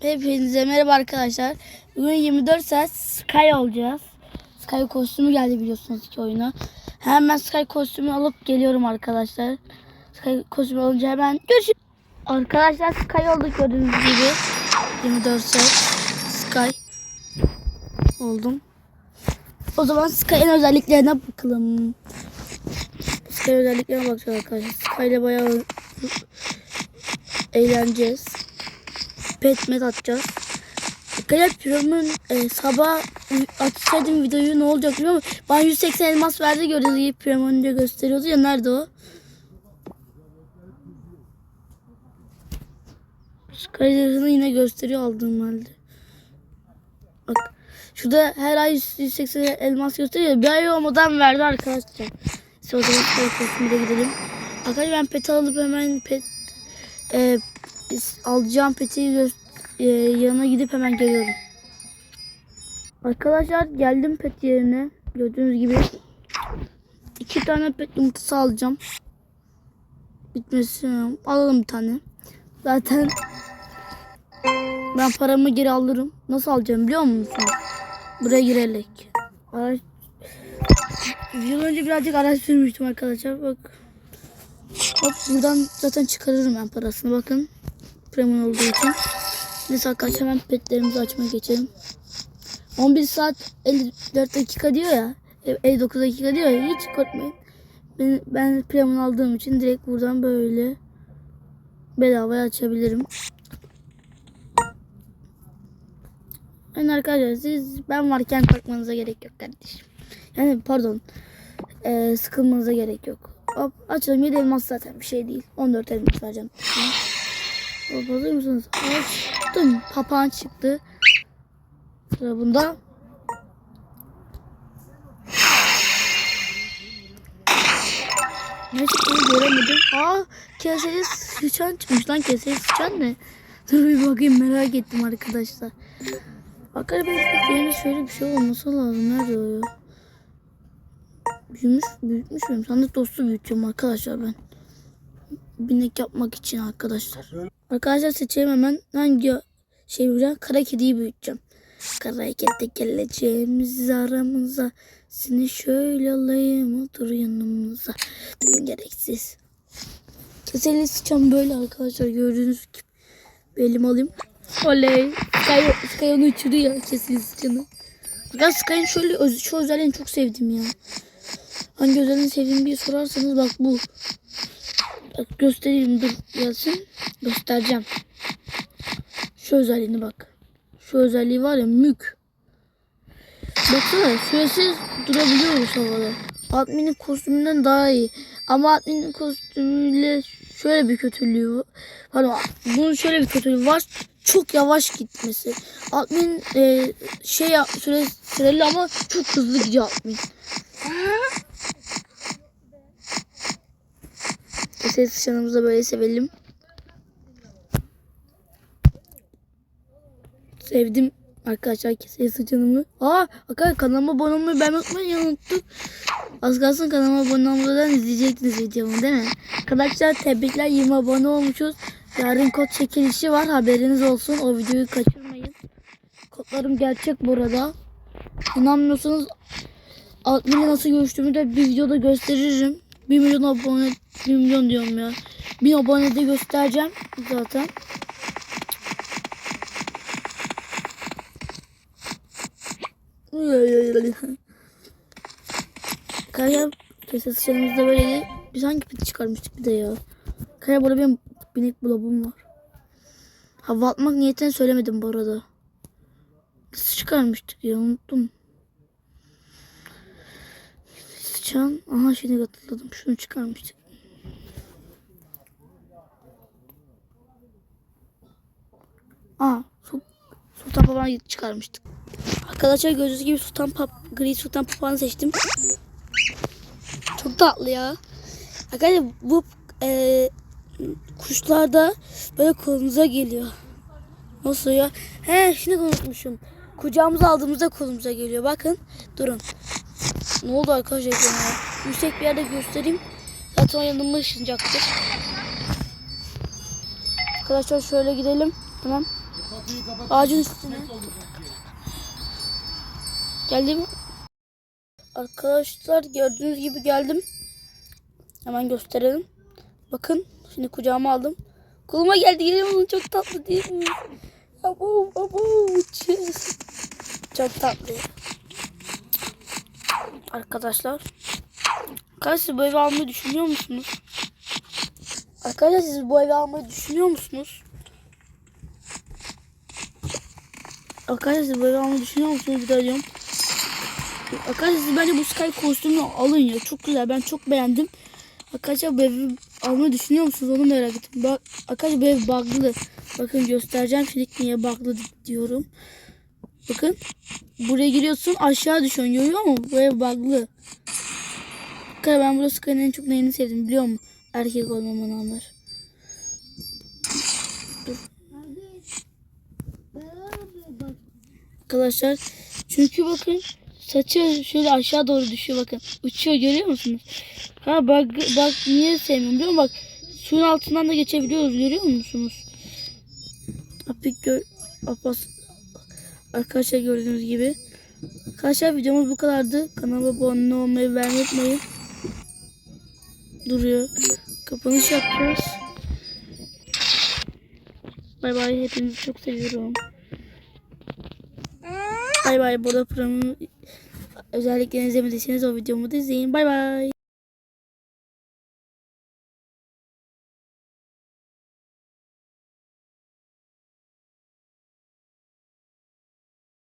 Hepinize merhaba arkadaşlar. Bugün 24 saat Sky olacağız. Sky kostümü geldi biliyorsunuz ki oyuna. Hemen Sky kostümü alıp geliyorum arkadaşlar. Sky kostümü alınca hemen görüşürüz. Arkadaşlar Sky olduk gördüğünüz gibi. 24 saat Sky oldum. O zaman Sky'ın özelliklerine bakalım. Sky özelliklerine bakacağız arkadaşlar. Sky ile bayağı eğleneceğiz. Pet met atacağız. Arkadaşlar Piromun e, sabah atsaydım videoyu ne olacak biliyor musun? Bana 180 elmas verdi gördüğünüz gibi Piromun diye gösteriyordu ya nerede o? Skyler'ını yine gösteriyor aldığım halde. Bak şurada her ay 180 elmas gösteriyor. Bir ay olmadan verdi arkadaşlar. İşte o zaman kostümüne gidelim. Arkadaşlar ben pet alıp hemen pet e, biz alacağım peti gö- e, yanına gidip hemen geliyorum. Arkadaşlar geldim pet yerine. Gördüğünüz gibi iki tane pet yumurtası alacağım. Bitmesi alalım bir tane. Zaten ben paramı geri alırım. Nasıl alacağım biliyor musun? Buraya girerek. Araç... Yıl önce birazcık araştırmıştım arkadaşlar. Bak. Hop buradan zaten çıkarırım ben parasını bakın. Premium olduğu için. Neyse arkadaşlar hemen petlerimizi açmaya geçelim. 11 saat 54 dakika diyor ya. e, 59 dakika diyor ya. Hiç korkmayın. Ben, ben premium aldığım için direkt buradan böyle bedavaya açabilirim. Yani arkadaşlar siz ben varken korkmanıza gerek yok kardeşim. Yani pardon. Ee, sıkılmanıza gerek yok. Hop açalım 7 elmas zaten bir şey değil. 14 elmas vereceğim. Hop hazır mısınız? Açtım. Papağan çıktı. Sıra bunda. Ne çıktı göremedim. Aa keseli sıçan çıkmış lan keseli sıçan ne? Dur bir bakayım merak ettim arkadaşlar. Arkadaşlar yerine şöyle bir şey olması lazım. Nerede o ya? Büyümüş, büyütmüş müyüm? Sandık dostu büyütüyorum arkadaşlar ben. Binek yapmak için arkadaşlar. Arkadaşlar seçeyim hemen hangi şey yapacağım? Kara kediyi büyüteceğim. Kara kedi geleceğimiz aramıza. Seni şöyle alayım otur yanımıza. Tüm gereksiz. Keseli sıçan böyle arkadaşlar gördüğünüz gibi. Bir elim alayım. Oley. Sky, Sky onu uçuruyor keseli sıçanı. Ya Sky'ın şöyle öz, şu özelliğini çok sevdim ya. Hangi özelliğini sevdiğimi bir sorarsanız bak bu. Bak göstereyim dur gelsin. Göstereceğim. Şu özelliğini bak. Şu özelliği var ya mük. Baksana süresiz durabiliyoruz havada. Admin'in kostümünden daha iyi. Ama admin'in kostümüyle şöyle bir kötülüğü var. Pardon bunun şöyle bir kötülüğü var. Çok yavaş gitmesi. Admin e, şey süre, süreli ama çok hızlı gidiyor admin. Ses sıçanımızı da böyle sevelim. Sevdim arkadaşlar keseye sıçanımı. Aa arkadaşlar kanalıma abone olmayı ben unutmayın unuttum. Az kalsın kanalıma abone olmadan izleyecektiniz videomu değil mi? Arkadaşlar tebrikler 20 abone olmuşuz. Yarın kod çekilişi var haberiniz olsun. O videoyu kaçırmayın. Kodlarım gerçek burada. İnanmıyorsanız adminle nasıl görüştüğümü de bir videoda gösteririm. 1 milyon abone, 1 milyon diyorum ya. 1000 abone de göstereceğim zaten. Kaya kese sıçramızda. Biz hangi piti çıkarmıştık bir de ya. Kaya burada benim binek bulabım var. Hava atmak niyetini söylemedim bu arada. Nasıl çıkarmıştık ya unuttum. Sıçan. Aha şimdi hatırladım. Şunu çıkarmıştık. Aa su, papağanı çıkarmıştık. Arkadaşlar gördüğünüz gibi sultan pap, gri sultan papağanı seçtim. Çok tatlı ya. Arkadaşlar bu e, kuşlar böyle kolunuza geliyor. Nasıl ya? He şimdi unutmuşum. Kucağımıza aldığımızda kolumuza geliyor. Bakın. Durun. Ne oldu arkadaşlar? ekrana? Yüksek bir yerde göstereyim. Zaten yanıma ışınacaktır. Arkadaşlar şöyle gidelim. Tamam. Ağacın üstüne. Geldi mi? Arkadaşlar gördüğünüz gibi geldim. Hemen gösterelim. Bakın şimdi kucağıma aldım. Koluma geldi mu? Çok tatlı değil mi? Abo abo. Çok tatlı. Arkadaşlar. Arkadaşlar siz bu evi almayı düşünüyor musunuz? Arkadaşlar siz bu evi almayı düşünüyor musunuz? Arkadaşlar siz bu evi almayı düşünüyor musunuz? Bir daha diyorum. Arkadaşlar bence bu Sky kostümünü alın ya. Çok güzel. Ben çok beğendim. Arkadaşlar bu evi almayı düşünüyor musunuz? Onu merak ettim. Bak, arkadaşlar bu ev bug'lı. Bakın göstereceğim şimdi niye bug'lı diyorum. Bakın. Buraya giriyorsun aşağı düşüyorsun. Görüyor musun? Bu ev bug'lı. Arkadaşlar ben burada Sky'ın en çok neyini sevdim biliyor musun? Erkek olmama rağmen. Arkadaşlar çünkü bakın saçı şöyle aşağı doğru düşüyor bakın. Uçuyor görüyor musunuz? Ha bak bak niye sevmiyorum biliyor musun? Bak suyun altından da geçebiliyoruz görüyor musunuz? Apik gör Apas Arkadaşlar gördüğünüz gibi. Arkadaşlar videomuz bu kadardı. Kanalıma abone olmayı beğenmeyi unutmayın. Duruyor. Kapanış yapacağız. Bay bay. Hepinizi çok seviyorum. Bay bay. Burada programın özelliklerini izlemediyseniz o videomu da izleyin. Bay bay.